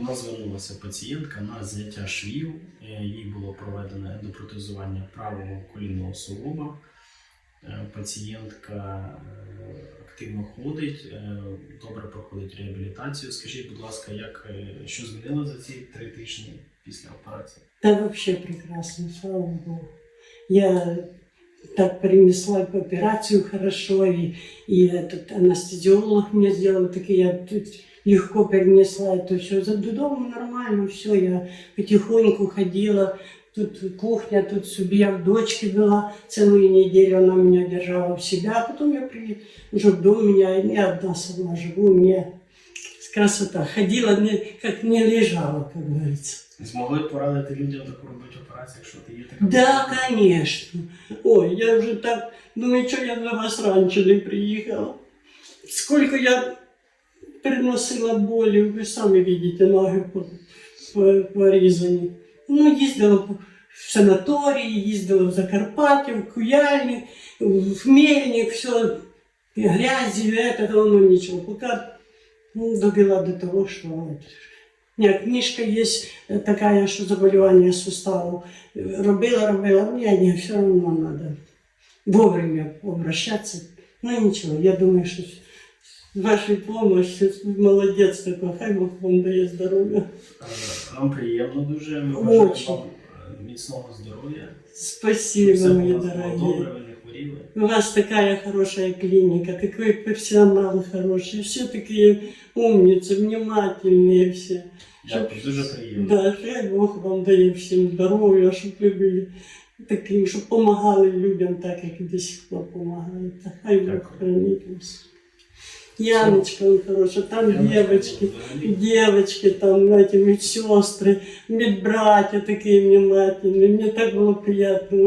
До нас звернулася пацієнтка на зняття швів. Е, Їй було проведено ендопротезування правого колінного суглоба. Е, Пацієнтка е, активно ходить, добре проходить реабілітацію. Скажіть, будь ласка, як, що змінило за ці три тижні після операції? Да вообще прекрасно, слава Богу. Я так перенесла операцию хорошо, и, и этот анестезиолог мне сделал, так и я тут легко перенесла это все. За додому нормально все, я потихоньку ходила, тут кухня, тут себе, я в дочке была целую неделю, она меня держала в себя, а потом я при... уже в дом, меня я одна сама живу, мне красота. Ходила, не, как не лежала, как говорится. Змогли б порадити людям таку робити операцію, якщо ти є така? Да, конечно. Ой, я уже так, думаю, что я до вас раньше не приехала. Сколько я переносила боли, вы сами видите, ноги по- по- порізані. Ну, їздила в санаторії, їздила в Закарпаття, в Куяльник, в Хмельник, все, грязі, это, ну ничего. Пока ну, добила до того, что... Нет, книжка есть такая, что заболевание суставов. Робила, робила, не, не, все равно надо вовремя обращаться. Ну ничего, я думаю, что с вашей помощью, молодец такой, хай Бог вам дає здоров'я. Е, Нам приємно дуже. Ми бажаємо вам е, міцного здоров'я. Спасибо, Все мои у вас було дорогие. добре, ви не хворіли. У вас такая хорошая клиника, такой профессионал хороший, все такие умницы, внимательные все. Дякую, дуже приємно. Да, хай Бог вам дає всім здоров'я, щоб ви були таким, щоб допомагали людям так, як і до сих пор допомагаєте. Хай Бог Дякую. хранить вас. Яночка он хорошая, там Я девочки, взагалі девочки, там эти медсестры, медбратья такие внимательные. Мне так было приятно.